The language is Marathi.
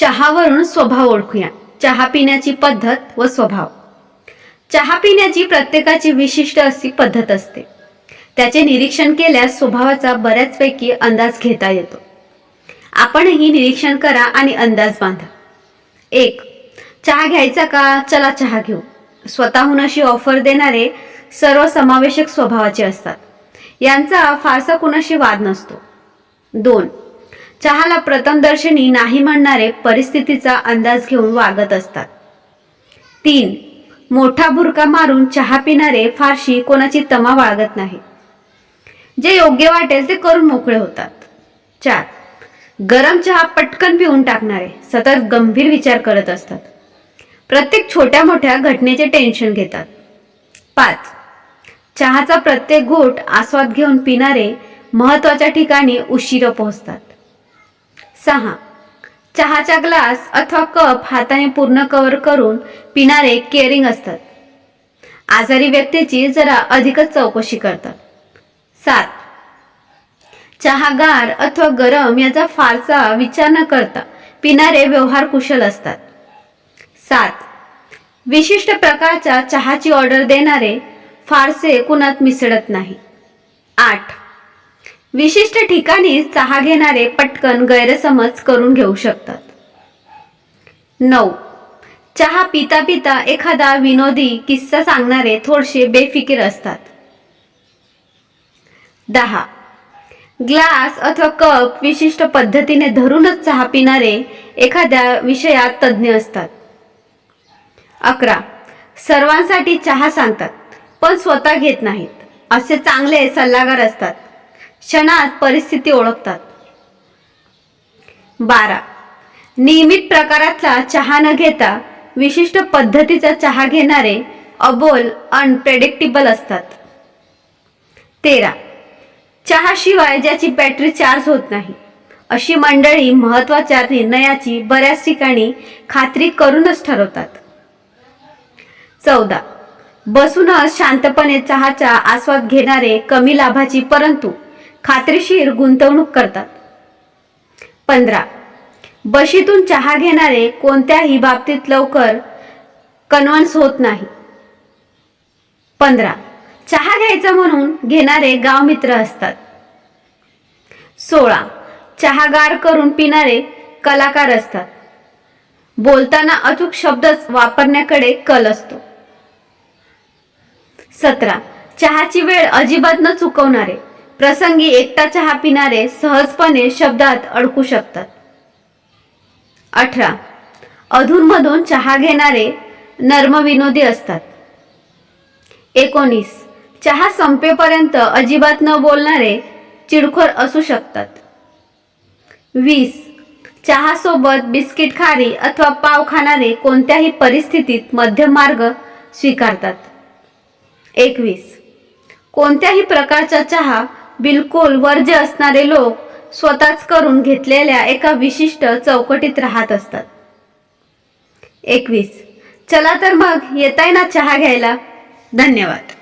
चहावरून स्वभाव ओळखूया. चहा पिण्याची पद्धत व स्वभाव. चहा पिण्याची प्रत्येकाची विशिष्ट अशी पद्धत असते. त्याचे निरीक्षण केल्यास स्वभावाचा बऱ्याचपैकी अंदाज घेता येतो. आपणही निरीक्षण करा आणि अंदाज बांधा. एक चहा घ्यायचा का? चला चहा घेऊ. स्वतःहून अशी ऑफर देणारे सर्वसमावेशक स्वभावाचे असतात. यांचा फारसा कुणाशी वाद नसतो. दोन चहाला प्रथमदर्शनी नाही म्हणणारे परिस्थितीचा अंदाज घेऊन वागत असतात. तीन मोठा भुरका मारून चहा पिणारे फारशी कोणाची तमा बाळगत नाही. जे योग्य वाटेल ते करून मोकळे होतात. चार गरम चहा पटकन पिऊन टाकणारे सतत गंभीर विचार करत असतात. प्रत्येक छोट्या मोठ्या घटनेचे टेन्शन घेतात. पाच चहाचा प्रत्येक घोट आस्वाद घेऊन पिणारे महत्त्वाच्या ठिकाणी उशिरा पोहोचतात. सहा. चहाचा ग्लास अथवा कप हाताने पूर्ण कव्हर करून पिणारे केअरिंग असतात. आजारी व्यक्तीची जरा अधिकच चौकशी करतात. सात. चहा गार अथवा गरम याचा फारसा विचार न करता पिणारे व्यवहार कुशल असतात. सात. विशिष्ट प्रकारच्या चहाची ऑर्डर देणारे फारसे कुणात मिसळत नाही. आठ. विशिष्ट ठिकाणी चहा घेणारे पटकन गैरसमज करून घेऊ शकतात. नऊ. चहा पिता पिता एखादा विनोदी किस्सा सांगणारे थोडसे बेफिकीर असतात. दहा. ग्लास अथवा कप विशिष्ट पद्धतीने धरूनच चहा पिणारे एखाद्या विषयात तज्ज्ञ असतात. अकरा. सर्वांसाठी चहा सांगतात पण स्वतः घेत नाहीत. असे चांगले सल्लागार असतात. क्षणात परिस्थिती ओळखतात. बारा. नियमित प्रकारातला चहा न घेता विशिष्ट पद्धतीचा चहा घेणारे अबोल अनप्रेडिक्टेबल असतात. तेरा. चहाशिवाय ज्याची बॅटरी चार्ज होत नाही अशी मंडळी महत्त्वाच्या निर्णयाची बऱ्याच ठिकाणी खात्री करूनच ठरवतात. चौदा. बसूनच शांतपणे चहाचा आस्वाद घेणारे कमी लाभाची परंतु खात्रीशीर गुंतवणूक करतात. पंधरा. बशीतून चहा घेणारे कोणत्याही बाबतीत लवकर कन्व्हन्स होत नाही. पंधरा. चहा घ्यायचा म्हणून घेणारे गावमित्र असतात. सोळा. चहा गार करून पिणारे कलाकार असतात. बोलताना अचूक शब्दच वापरण्याकडे कल असतो. सतरा. चहाची वेळ अजिबात न चुकवणारे. प्रसंगी एकटा चहा पिणारे सहजपणे शब्दात अडकू शकतात. अठरा. अधूनमधून चहा घेणारे नर्मविनोदी असतात. एकोणीस. चहा संपेपर्यंत अजिबात न बोलणारे चिडखोर असू शकतात. वीस. चहासोबत बिस्किट खारी अथवा पाव खाणारे कोणत्याही परिस्थितीत मध्यम मार्ग स्वीकारतात. एकवीस. कोणत्याही प्रकारचा चहा बिलकुल वर्ज्य असणारे लोक स्वतःच करून घेतलेल्या एका विशिष्ट चौकटीत राहत असतात. एकवीस. चला तर मग येताय ना चहा घ्यायला? धन्यवाद.